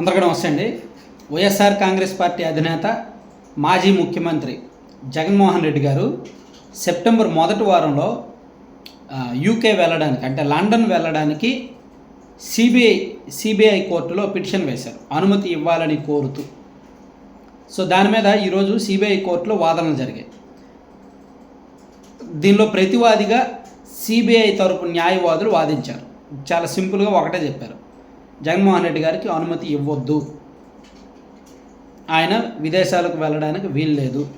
అందరికీ నమస్తే అండి. వైఎస్ఆర్ కాంగ్రెస్ పార్టీ అధినేత మాజీ ముఖ్యమంత్రి జగన్మోహన్ రెడ్డి గారు సెప్టెంబర్ మొదటి వారంలో యూకే వెళ్ళడానికి అంటే లండన్ వెళ్ళడానికి సిబిఐ సిబిఐ కోర్టులో పిటిషన్ వేశారు. అనుమతి ఇవ్వాలని కోరుతూ. సో దాని మీద ఈరోజు సిబిఐ కోర్టులో వాదనలు జరిగాయి. దీనిలో ప్రతివాదిగా సిబిఐ తరపు న్యాయవాదులు వాదించారు. చాలా సింపుల్గా ఒకటే చెప్పారు. జగన్మోహన్ రెడ్డి గారికి అనుమతి ఇవ్వద్దు. ఆయన విదేశాలకు వెళ్ళడానికి వీలు లేదు.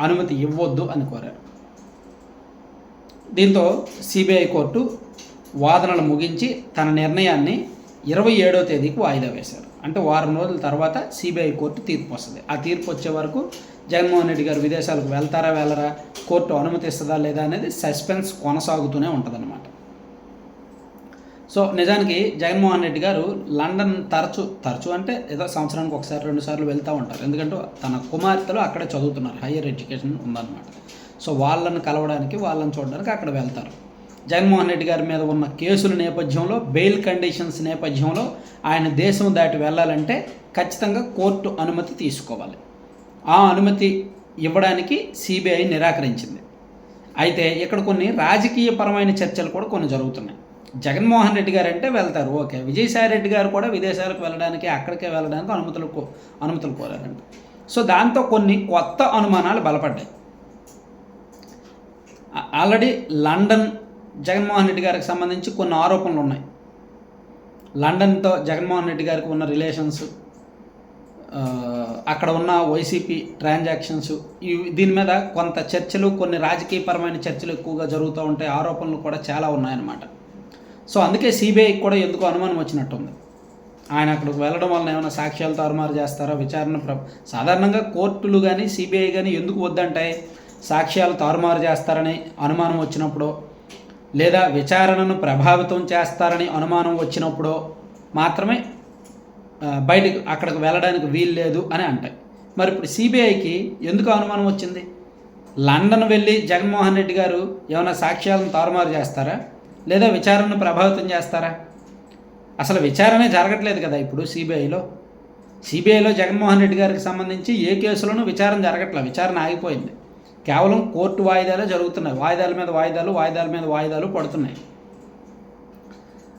అనుమతి ఇవ్వద్దు అని కోరారు. దీంతో సిబిఐ కోర్టు వాదనలు ముగించి తన నిర్ణయాన్ని ఇరవై ఏడో తేదీకి వాయిదా వేశారు. అంటే వారం రోజుల తర్వాత సిబిఐ కోర్టు తీర్పు వస్తుంది. ఆ తీర్పు వచ్చే వరకు జగన్మోహన్ రెడ్డి గారు విదేశాలకు వెళ్తారా వెళ్ళరా కోర్టు అనుమతిస్తుందా లేదా అనేది సస్పెన్స్ కొనసాగుతూనే ఉంటుందన్నమాట. సో నిజానికి జగన్మోహన్ రెడ్డి గారు లండన్ తరచు తరచు అంటే ఏదో సంవత్సరానికి ఒకసారి రెండు సార్లు వెళ్తూ ఉంటారు. ఎందుకంటే తన కుమార్తెలు అక్కడే చదువుతున్నారు. హయ్యర్ ఎడ్యుకేషన్ ఉందన్నమాట. సో వాళ్ళని కలవడానికి వాళ్ళని చూడడానికి అక్కడ వెళ్తారు. జగన్మోహన్ రెడ్డి గారి మీద ఉన్న కేసుల నేపథ్యంలో బెయిల్ కండిషన్స్ నేపథ్యంలో ఆయన దేశం దాటి వెళ్ళాలంటే ఖచ్చితంగా కోర్టు అనుమతి తీసుకోవాలి. ఆ అనుమతి ఇవ్వడానికి సిబిఐ నిరాకరించింది. అయితే ఇక్కడ కొన్ని రాజకీయపరమైన చర్చలు కూడా కొన్ని జరుగుతున్నాయి. జగన్మోహన్ రెడ్డి గారు అంటే వెళ్తారు. ఓకే. విజయసాయి రెడ్డి గారు కూడా విదేశాలకు వెళ్ళడానికి అక్కడికే వెళ్ళడానికి అనుమతులు కో అనుమతులు కోరారంట. సో దాంతో కొన్ని కొత్త అనుమానాలు బలపడ్డాయి. ఆల్రెడీ లండన్ జగన్మోహన్ రెడ్డి గారికి సంబంధించి కొన్ని ఆరోపణలు ఉన్నాయి. లండన్తో జగన్మోహన్ రెడ్డి గారికి ఉన్న రిలేషన్స్ అక్కడ ఉన్న వైసీపీ ట్రాన్సాక్షన్స్ ఇవి దీని మీద కొంత చర్చలు కొన్ని రాజకీయపరమైన చర్చలు ఎక్కువగా జరుగుతూ ఉంటాయి ఆరోపణలు కూడా చాలా ఉన్నాయన్నమాట. సో అందుకే సిబిఐకి కూడా ఎందుకు అనుమానం వచ్చినట్టుంది. ఆయన అక్కడికి వెళ్ళడం వలన ఏమైనా సాక్ష్యాలు తారుమారు చేస్తారా? విచారణ ప్ర సాధారణంగా కోర్టులు కానీ సిబిఐ కానీ ఎందుకు వద్దంటాయి? సాక్ష్యాలు తారుమారు చేస్తారని అనుమానం వచ్చినప్పుడు లేదా విచారణను ప్రభావితం చేస్తారని అనుమానం వచ్చినప్పుడు మాత్రమే బయటకు అక్కడికి వెళ్ళడానికి వీలు లేదు అని అంటాయి. మరి ఇప్పుడు సిబిఐకి ఎందుకు అనుమానం వచ్చింది? లండన్ వెళ్ళి జగన్మోహన్ రెడ్డి గారు ఏమైనా సాక్ష్యాలను తారుమారు చేస్తారా? లేదా విచారణను ప్రభావితం చేస్తారా? అసలు విచారణే జరగట్లేదు కదా ఇప్పుడు సిబిఐలో. సిబిఐలో జగన్మోహన్ రెడ్డి గారికి సంబంధించి ఏ కేసులోనూ విచారణ జరగట్లేదు విచారణ ఆగిపోయింది. కేవలం కోర్టు వాయిదాలే జరుగుతున్నాయి. వాయిదాల మీద వాయిదాలు వాయిదాల మీద వాయిదాలు పడుతున్నాయి.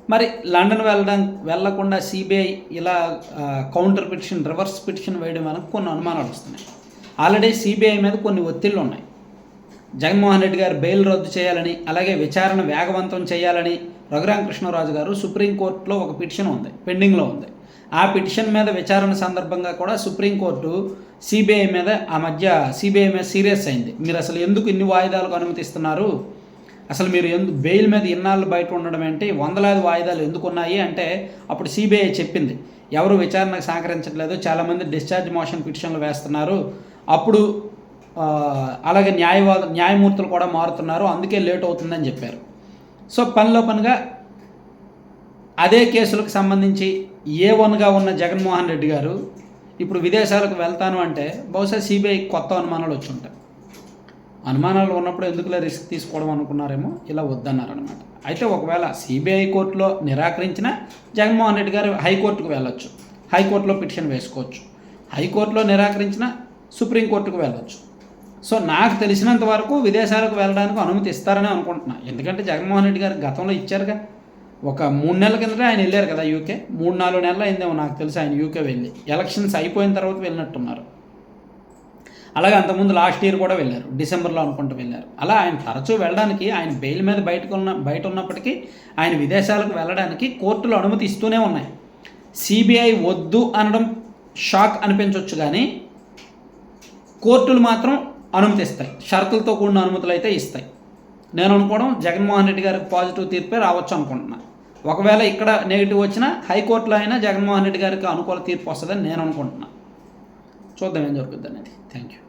మరి లండన్ వెళ్ళడం వెళ్ళకుండా సిబిఐ ఇలా కౌంటర్ పిటిషన్ రివర్స్ పిటిషన్ వేయడం వల్ల కొన్ని అనుమానాలు వస్తున్నాయి. ఆల్రెడీ సిబిఐ మీద కొన్ని ఒత్తిళ్ళు ఉన్నాయి. జగన్మోహన్ రెడ్డి గారు బెయిల్ రద్దు చేయాలని అలాగే విచారణ వేగవంతం చేయాలని రఘురామకృష్ణరాజు గారు సుప్రీంకోర్టులో ఒక పిటిషన్ ఉంది పెండింగ్లో ఉంది. ఆ పిటిషన్ మీద విచారణ సందర్భంగా కూడా సుప్రీంకోర్టు సిబిఐ మీద ఆ మధ్య సిబిఐ మీద సీరియస్ అయింది. మీరు అసలు ఎందుకు ఇన్ని వాయిదాలకు అనుమతిస్తున్నారు? అసలు మీరు ఎందుకు బెయిల్ మీద ఇన్నాళ్ళు బయట ఉండడం ఏంటి? వందలాది వాయిదాలు ఎందుకు ఉన్నాయి అంటే అప్పుడు సిబిఐ చెప్పింది. ఎవరు విచారణకు సహకరించట్లేదు చాలామంది డిశ్చార్జ్ మోషన్ పిటిషన్లు వేస్తున్నారు. అప్పుడు అలాగే న్యాయవాద న్యాయమూర్తులు కూడా మారుతున్నారు. అందుకే లేట్ అవుతుందని చెప్పారు. సో పనిలో పనిగా అదే కేసులకు సంబంధించి ఏ వన్గా ఉన్న జగన్మోహన్ రెడ్డి గారు ఇప్పుడు విదేశాలకు వెళ్తాను అంటే బహుశా సిబిఐ కొత్త అనుమానాలు వచ్చి ఉంటాయి. అనుమానాలు ఉన్నప్పుడు ఎందుకులే రిస్క్ తీసుకోవడం అనుకున్నారేమో ఇలా వద్దన్నారనమాట అయితే ఒకవేళ సిబిఐ కోర్టులో నిరాకరించిన జగన్మోహన్ రెడ్డి గారు హైకోర్టుకు వెళ్ళొచ్చు. హైకోర్టులో పిటిషన్ వేసుకోవచ్చు. హైకోర్టులో నిరాకరించిన సుప్రీంకోర్టుకు వెళ్ళొచ్చు. సో నాకు తెలిసినంత వరకు విదేశాలకు వెళ్ళడానికి అనుమతి ఇస్తారని అనుకుంటున్నా. ఎందుకంటే జగన్మోహన్ రెడ్డి గారు గతంలో ఇచ్చారుగా. ఒక మూడు నెలల కిందట ఆయన వెళ్ళారు కదా యూకే. మూడు నాలుగు నెలలు అయిందేమో నాకు తెలిసి ఆయన యూకే వెళ్ళి. ఎలక్షన్స్ అయిపోయిన తర్వాత వెళ్ళినట్టున్నారు. అలాగే అంతకుముందు లాస్ట్ ఇయర్ కూడా వెళ్ళారు. డిసెంబర్లో అనుకుంటూ వెళ్ళారు. అలా ఆయన తరచూ వెళ్ళడానికి ఆయన బెయిల్ మీద బయటకు ఉన్న బయట ఉన్నప్పటికీ ఆయన విదేశాలకు వెళ్ళడానికి కోర్టులు అనుమతి ఇస్తూనే ఉన్నాయి. సిబిఐ వద్దు అనడం షాక్ అనిపించవచ్చు కానీ కోర్టులు మాత్రం అనుమతిస్తాయి. షరతులతో కూడిన అనుమతులు అయితే ఇస్తాయి. నేను అనుకోవడం జగన్మోహన్ రెడ్డి గారికి పాజిటివ్ తీర్పే రావచ్చు అనుకుంటున్నాను ఒకవేళ ఇక్కడ నెగిటివ్ వచ్చినా హైకోర్టులో అయినా జగన్మోహన్ రెడ్డి గారికి అనుకూల తీర్పు వస్తుందని నేను అనుకుంటున్నా. చూద్దాం ఏం జరుగుతుంది అనేది. Thank you